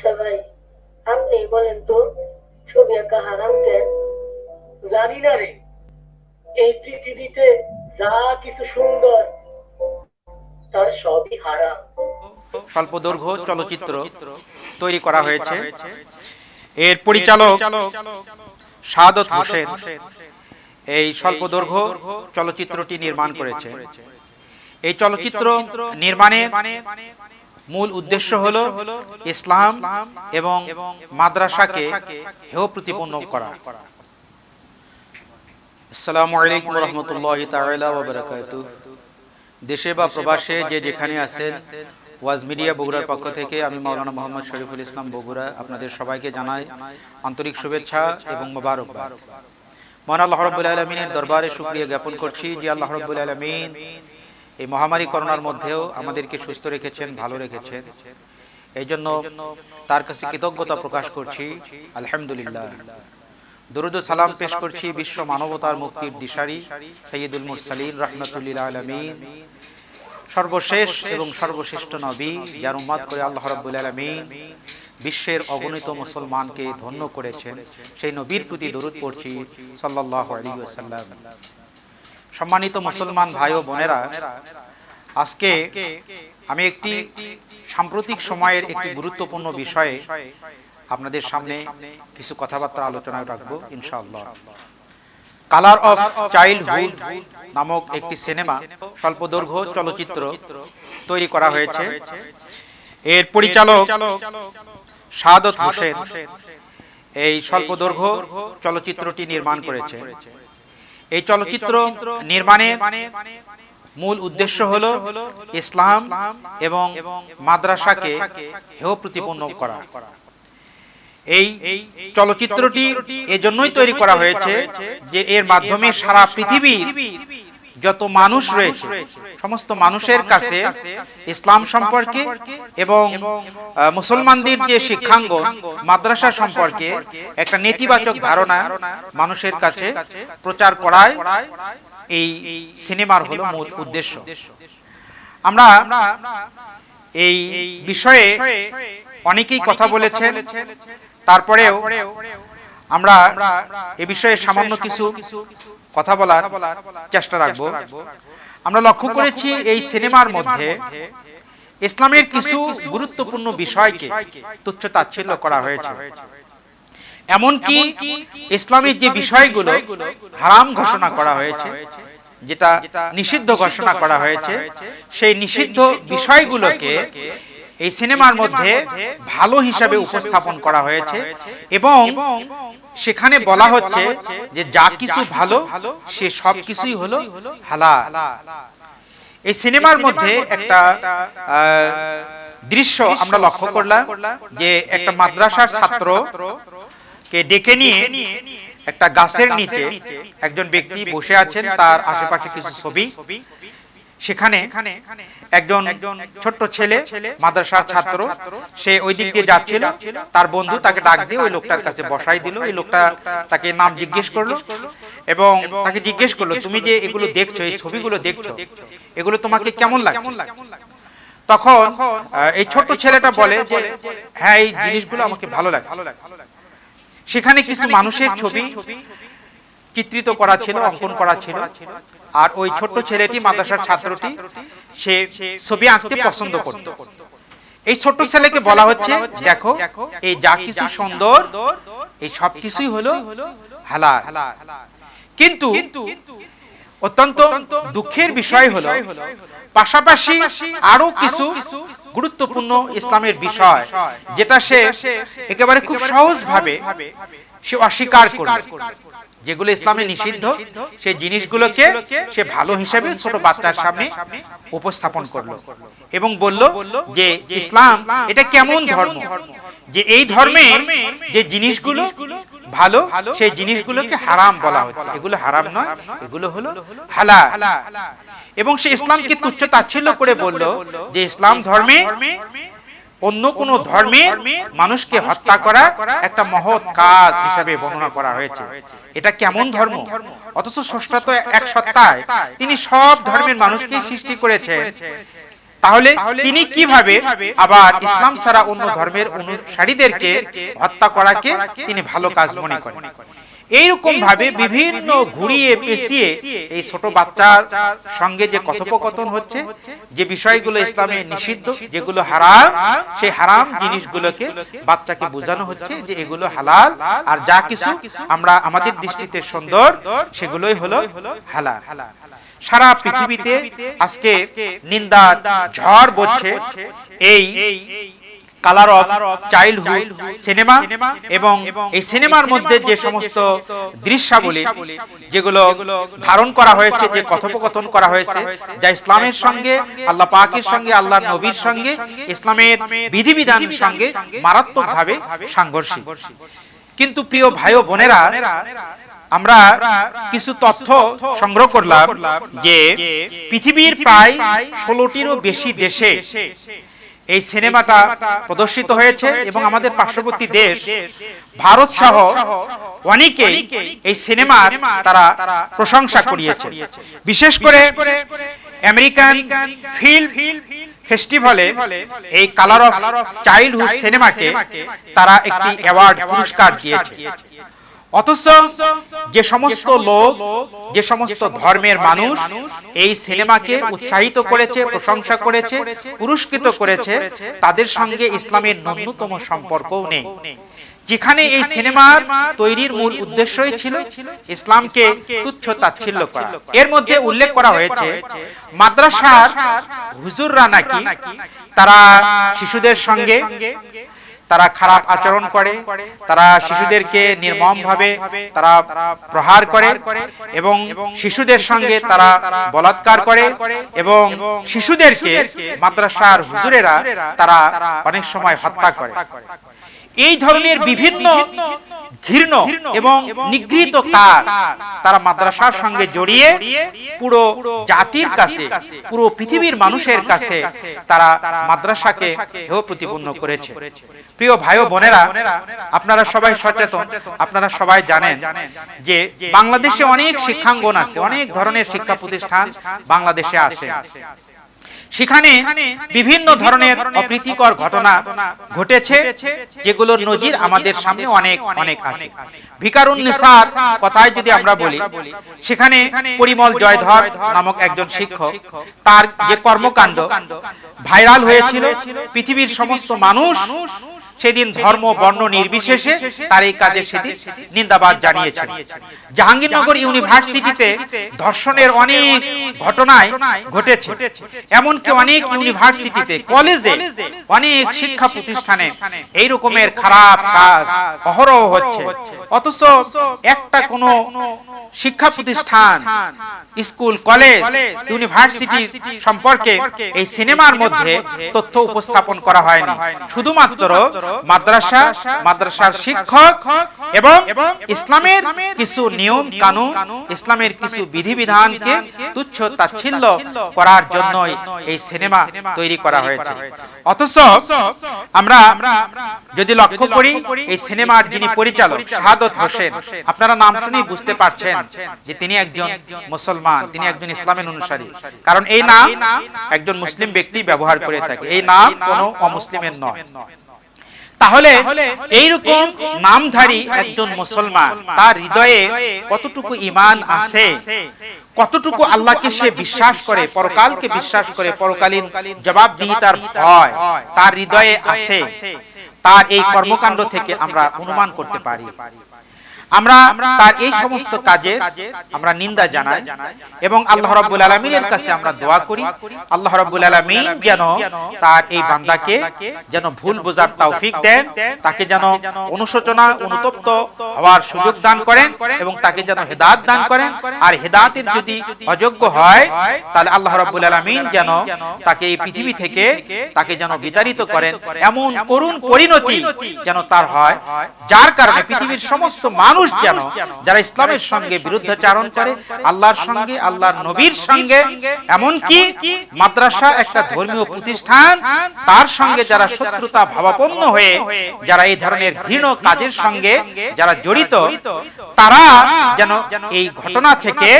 আচ্ছা ভাই আপনি বলেন তো ছবি আঁকা হারাম কেন? জানি না রে। এই পৃথিবীতে যা কিছু সুন্দর তার সবই হারাম। স্বল্প দৈর্ঘ্য চলচ্চিত্র তৈরি করা হয়েছে। এর পরিচালক সাদত হোসেন এই স্বল্প দৈর্ঘ্য চলচ্চিত্রটি নির্মাণ করেছে। এই চলচ্চিত্র নির্মাণের মূল উদ্দেশ্য হল ইসলাম এবং মাদ্রাসাকে হেয় প্রতিপন্ন করা। আসসালামু আলাইকুম রহমতুল্লাহ দেশে বা প্রবাসে যে যেখানে আছেন, ওয়াজ মিডিয়া বগুড়ার পক্ষ থেকে আমি মাওলানা মোহাম্মদ শরীফুল ইসলাম বগুড়া আপনাদের সবাইকে জানাই আন্তরিক শুভেচ্ছা এবং মোবারকবাদ। মহান আল্লাহ রব্বুল আলমিনের দরবারে শুক্রিয়া জ্ঞাপন করছি যে আল্লাহ আলমিন এই মহামারী করোনার মধ্যেও আমাদেরকে সুস্থ রেখেছেন, ভালো রেখেছেন। এই জন্য তার কাছে কৃতজ্ঞতা প্রকাশ করছি। আলহামদুলিল্লাহ। দরুদ সালাম পেশ করছি বিশ্ব মানবতার মুক্তির দিশারি সৈয়দুল মুরসালিন, রহমতুল্লিল আলমিন। সর্বশেষ এবং সর্বশ্রেষ্ঠ নবী যার উম্মাদ করে আল্লাহ রাব্বুল আলামিন বিশ্বের অগণিত মুসলমানকে ধন্য করেছেন। সেই নবীর প্রতি দরুদ পড়ছি সাল্লাল্লাহু আলাইহি ওয়াসাল্লাম। সম্মানিত মুসলমান ভাই ও বোনেরা আজকে আমি একটি সাম্প্রতিক সময়ের একটি গুরুত্বপূর্ণ বিষয়ে আপনাদের সামনে কিছু কথাবার্তা আলোচনা রাখব ইনশাআল্লাহ। কালার অফ চাইল্ডহুড নামক একটি সিনেমা স্বল্প দৈর্ঘ্য চলচ্চিত্র তৈরি করা হয়েছে। এর পরিচালক সাদত হোসেন। এই স্বল্প দৈর্ঘ্য চলচ্চিত্রটি নির্মাণ করেছে। এই চলচ্চিত্র নির্মাণের মূল উদ্দেশ্য হল ইসলাম এবং মাদ্রাসাকে হেয় প্রতিপন্ন করা। এই চলচ্চিত্রটি এজন্যই তৈরি করা হয়েছে যে এর মাধ্যমে সারা পৃথিবীর যত মানুষ রয়েছে সমস্ত মানুষের কাছে ইসলাম সম্পর্কে এবং মুসলমানদের যে শিক্ষাঙ্গ মাদ্রাসা সম্পর্কে একটা নেতিবাচক ধারণা মানুষের কাছে প্রচার করায় এই সিনেমার হলো মূল উদ্দেশ্য। আমরা এই বিষয়ে অনেকেই কথা বলেছেন। তারপরেও আমরা এ বিষয়ে সামান্য কিছু কথা বলার চেষ্টা রাখব। আমরা লক্ষ্য করেছি এই সিনেমার মধ্যে ইসলামের কিছু গুরুত্বপূর্ণ বিষয়কে তুচ্ছ তাচ্ছিল্য করা হয়েছে। এমনকি ইসলামের যে বিষয়গুলো হারাম ঘোষণা করা হয়েছে যেটা নিষিদ্ধ ঘোষণা করা হয়েছে সেই নিষিদ্ধ বিষয়গুলোকে এই সিনেমার মধ্যে ভালো হিসাবে উপস্থাপন করা হয়েছে এবং সেখানে বলা হচ্ছে যে যা কিছু ভালো সে সব কিছুই হলো হালাল। এই সিনেমার মধ্যে একটা দৃশ্য আমরা লক্ষ্য করলাম যে একটা মাদ্রাসার ছাত্র কে ডেকে নিয়ে একটা গাছের নিচে একজন ব্যক্তি বসে আছেন তার আশেপাশে কিছু ছবি। সেখানে একজন ছোট্ট ছেলে মাদ্রাসার ছাত্র সে ওই দিক দিয়ে যাচ্ছিল তার বন্ধু তাকে ডাক দিয়ে ওই লোকটার কাছে বসাই দিল ওই লোকটা তাকে নাম জিজ্ঞেস করল এবং তাকে জিজ্ঞেস করল তুমি যে এগুলো দেখছ এই ছবিগুলো দেখছ এগুলো তোমাকে কেমন লাগে তখন এই ছোট্ট ছেলেটা বলে যে হ্যাঁ এই জিনিসগুলো আমাকে ভালো লাগে সেখানে কিছু মানুষের ছবি চিত্রিত করা ছিল, অঙ্কন করা ছিল। আর ওই ছোট্ট ছেলেটি, মাদ্রাসার ছাত্রটি, সে ছবি আঁকতে পছন্দ করত। এই ছোট্ট ছেলেকে বলা হচ্ছে, দেখো, এই যা কিছু সুন্দর, এই সব কিছুই হলো হালাল। কিন্তু অত্যন্ত দুঃখের বিষয় হলো, পাশাপাশি আরও কিছু গুরুত্বপূর্ণ ইসলামের বিষয়, যেটা সে একেবারে খুব সহজ ভাবে সে অস্বীকার করবে। যেগুলো ইসলামে নিষিদ্ধ সেই জিনিসগুলোকে সে ভালো হিসেবে ছোট বাচ্চার সামনে উপস্থাপন করল এবং বলল যে ইসলাম এটা কেমন ধর্ম? যে এই ধর্মে যে জিনিসগুলো ভালো সেই জিনিসগুলোকে হারাম বলা হচ্ছে। এগুলো হারাম নয় এগুলো হলো হালাল। এবং সে ইসলামকে তুচ্ছ তাচ্ছিল্য করে বলল যে ইসলাম ধর্মে অন্য কোন ধর্মে মানুষকে হত্যা করা একটা মহৎ কাজ হিসাবে বর্ণনা করা হয়েছে। এটা কেমন ধর্ম? অথচ স্রষ্টা তো এক সত্তায় তিনি সব ধর্মের মানুষকে সৃষ্টি করেছেন তাহলে তিনি কীভাবে আবার ইসলাম ছাড়া অন্য ধর্মের অনুসারীদেরকে হত্যা করাকে তিনি ভালো কাজ মনে করেন। এইরকম ভাবে বিভিন্ন ঘুরিয়ে পেঁচিয়ে এই ছোট বাচ্চার সঙ্গে যে কথোপকথন হচ্ছে যে বিষয়গুলো ইসলামে নিষিদ্ধ যেগুলো হারাম সেই হারাম জিনিসগুলোকে বাচ্চাকে বোঝানো হচ্ছে যে এগুলো হালাল আর যা কিছু আমরা আমাদের দৃষ্টিতে সুন্দর সেগুলোই হলো হালাল। সারা পৃথিবীতে আজকে নিন্দা ঝড় বলছে এই কালার অফ চাইল্ডহুড সিনেমা এবং এই সিনেমার মধ্যে যে সমস্ত দৃশ্যাবলী যেগুলো ধারণ করা হয়েছে যে কথোপকথন করা হয়েছে যা ইসলামের সঙ্গে আল্লাহ পাকের সঙ্গে আল্লাহ নবীর সঙ্গে ইসলামের বিধিবিধানের সঙ্গে মারাত্মকভাবে সাংঘর্ষিক। কিন্তু প্রিয় ভাই ও বোনেরা আমরা কিছু তথ্য সংগ্রহ করলাম যে পৃথিবীর প্রায় ষোলোটিরও বেশি দেশে এই সিনেমাটা প্রদর্শিত হয়েছে এবং আমাদের পার্শ্ববর্তী দেশ, ভারত সহ অনেকেই এই সিনেমার তারা প্রশংসা করিয়েছে। বিশেষ করে আমেরিকান ফিল্ম ফেস্টিভ্যালে এই কালার অফ চাইল্ডহুড সিনেমাকে তারা একটি অ্যাওয়ার্ড পুরস্কার দিয়েছে। অথচ যে সমস্ত লোক, যে সমস্ত ধর্মের মানুষ এই সিনেমাকে উৎসাহিত করেছে, প্রশংসা করেছে, পুরস্কৃত করেছে, তাদের সঙ্গে ইসলামের ন্যূনতম সম্পর্কও নেই। যেখানে এই সিনেমার তৈরির মূল উদ্দেশ্যই ছিল ইসলামকে তুচ্ছ তাচ্ছিল্য করা। এর মধ্যে উল্লেখ করা হয়েছে, মাদ্রাসার হুজুররা নাকি তারা শিশুদের সঙ্গে তারা খারাপ আচরণ করে, তারা শিশুদেরকে নির্মম ভাবে তারা প্রহার করে এবং শিশুদের সঙ্গে তারা বলাৎকার করে এবং শিশুদেরকে মাদ্রাসার হুজুরেরা তারা অনেক সময় হত্যা করে। এই ধরনের বিভিন্ন ঘৃণ এবং নিগৃহীত কাজ তারা মাদ্রাসার সঙ্গে জড়িয়ে পুরো জাতির কাছে পুরো পৃথিবীর মানুষের কাছে তারা মাদ্রাসাকে হেয় প্রতিপন্ন করেছে। প্রিয় ভাই বোনেরা আপনারা সবাই সচেতন আপনারা সবাই জানেন যে বাংলাদেশে অনেক শিক্ষাঙ্গন আছে অনেক ধরনের শিক্ষা প্রতিষ্ঠান বাংলাদেশে আছে। সেখানে বিভিন্ন ধরনের অপ্রীতিকর ঘটনা ঘটেছে, যেগুলোর নজির আমাদের সামনে অনেক অনেক আছে। ভিকারুন নিসার কথায় যদি আমরা বলি, সেখানে পরিমল জয়ধর নামক একজন শিক্ষক, তার যে কর্মকাণ্ড ভাইরাল হয়েছিল, পৃথিবীর সমস্ত মানুষ সেদিন ধর্ম, বর্ণ নির্বিশেষে তার এই কাজে সেদিন নিন্দাবাদ জানিয়েছেন জাহাঙ্গীরনগর ইউনিভার্সিটিতে ধর্ষণের অনেক ঘটনায় ঘটেছে। এমনকি অনেক ইউনিভার্সিটিতে, কলেজে অনেক শিক্ষা প্রতিষ্ঠানে এই রকমের খারাপ কাজ, অহরহ হচ্ছে। অথচ একটা কোনো শিক্ষা প্রতিষ্ঠান, স্কুল, কলেজ, ইউনিভার্সিটি সম্পর্কে এই সিনেমার মধ্যে তথ্য উপস্থাপন করা হয়নি। শুধুমাত্র মাদ্রাসা, মাদ্রাসার শিক্ষক এবং ইসলামের কিছু নিয়ম কানুন, ইসলামের কিছু বিধিবিধানকে তুচ্ছ তাচ্ছিল্য করার জন্যই এই সিনেমা তৈরি করা হয়েছে। অথচ আমরা যদি লক্ষ্য করি, এই সিনেমার যিনি পরিচালক, শাহাদত হোসেন, আপনারা নাম শুনেই বুঝতে পারছেন যে তিনি একজন মুসলমান, তিনি একজন ইসলামের অনুসারী। কারণ এই নাম একজন মুসলিম ব্যক্তি ব্যবহার করে থাকে। এই নাম কোনো অমুসলিমের নয়। তাহলে এইরকম নামধারী একজন মুসলমান তার হৃদয়ে কতটুকু ইমান আছে কতটুকু আল্লাহকে সে বিশ্বাস করে পরকালকে বিশ্বাস করে পরকালীন জবাবদিহিতার ভয় তার হৃদয়ে আছে। তার এই কর্মকাণ্ড থেকে আমরা অনুমান করতে পারি। আমরা তার এই সমস্ত কাজে আমরা নিন্দা জানাই এবং আল্লাহ রাব্বুল আলামিনের কাছে আমরা দোয়া করি। আল্লাহ রাব্বুল আলামিন যেন তার এই বান্দাকে যেন ভুল বোঝার তৌফিক দেন তাকে যেন অনুশোচনা অনুতপ্ত হওয়ার সুযোগ দান করেন এবং তাকে যেন হেদায়েত দান করেন। আর হেদায়েতের যদি অযোগ্য হয় তাহলে আল্লাহ রাব্বুল আলামিন যেন তাকে এই পৃথিবী থেকে তাকে যেন বিতাড়িত করেন। এমন করুণ পরিণতি যেন তার হয় যার কারণে পৃথিবীর সমস্ত মানুষ মানুষ যেন যারা ইসলামের সঙ্গে বিরুদ্ধাচারণ করে আল্লাহর সঙ্গে আল্লাহর নবীর সঙ্গে এমনকি মাদ্রাসা একটা ধর্মীয় প্রতিষ্ঠান তার সঙ্গে যারা শত্রুতা ভাবাপন্ন হয়ে যারা এই ধরনের ঘৃণ কাজের সঙ্গে যারা জড়িত তারা যেন এই ঘটনা থেকে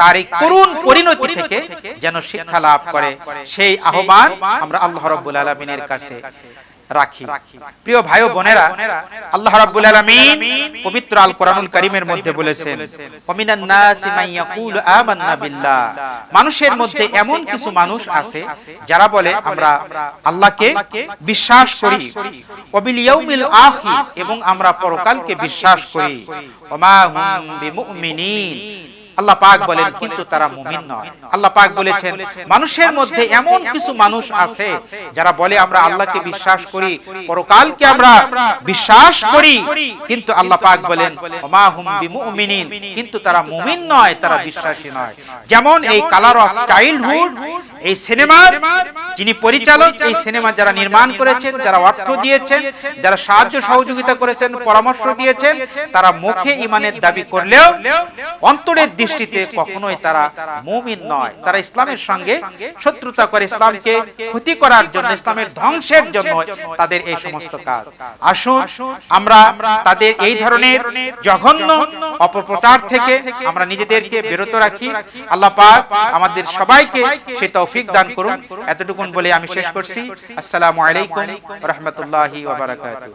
তার এই করুণ পরিণতি থেকে যেন শিক্ষা লাভ করে। সেই আহ্বান আমরা আল্লাহ রাব্বুল আলামিনের কাছে। রাখি। প্রিয় ভাই ও বোনেরা আল্লাহ রাব্বুল আলামিন পবিত্র আল কোরআনুল কারীমের মধ্যে বলেছেন ওমিনান নাসি মান ইয়াকুলু আমান্না বিল্লাহ। মানুষের মধ্যে এমন কিছু মানুষ আছে যারা বলে আমরা আল্লাহকে বিশ্বাস করি। ওবিল ইয়াউমিল আখির এবং আমরা পরকালকে বিশ্বাস করি। ওমা হুম বিমুমিনিন। আল্লাহ পাক বলেন কিন্তু তারা মুমিন নয়। আল্লাহ পাক বলেছেন মানুষের মধ্যে এমন কিছু মানুষ আছে যারা বলে আমরা আল্লাহকে বিশ্বাস করি পরকালকে আমরা বিশ্বাস করি কিন্তু আল্লাহ পাক বলেন ওমা হুম বিমুমিনিন। কিন্তু তারা মুমিন নয় তারা বিশ্বাসী নয়। যেমন এই কালার অফ চাইল্ডহুড এই সিনেমার যিনি পরিচালক এই সিনেমা যারা নির্মাণ করেছেন যারা অর্থ দিয়েছেন যারা সাহায্য সহযোগিতা করেছেন পরামর্শ দিয়েছেন তারা মুখে ইমানের দাবি করলেও অন্তরের দৃষ্টিতে কখনোই তারা মুমিন নয়। তারা ইসলামের সঙ্গে শত্রুতা করে ইসলামকে ক্ষতি করার জন্য, ইসলামের ধ্বংসের জন্য তাদের এই সমস্ত কাজ। আসুন, আমরা তাদের এই ধরনের জঘন্য অপপ্রচার থেকে আমরা নিজেদেরকে বিরত রাখি। আল্লাহ পাক আমাদের সবাইকে সে তৌফিক দান করুন। এতটুকুন বলে আমি শেষ করছি। আসসালামু আলাইকুম রহমতুল্লাহি ওয়া বারাকাতুহু।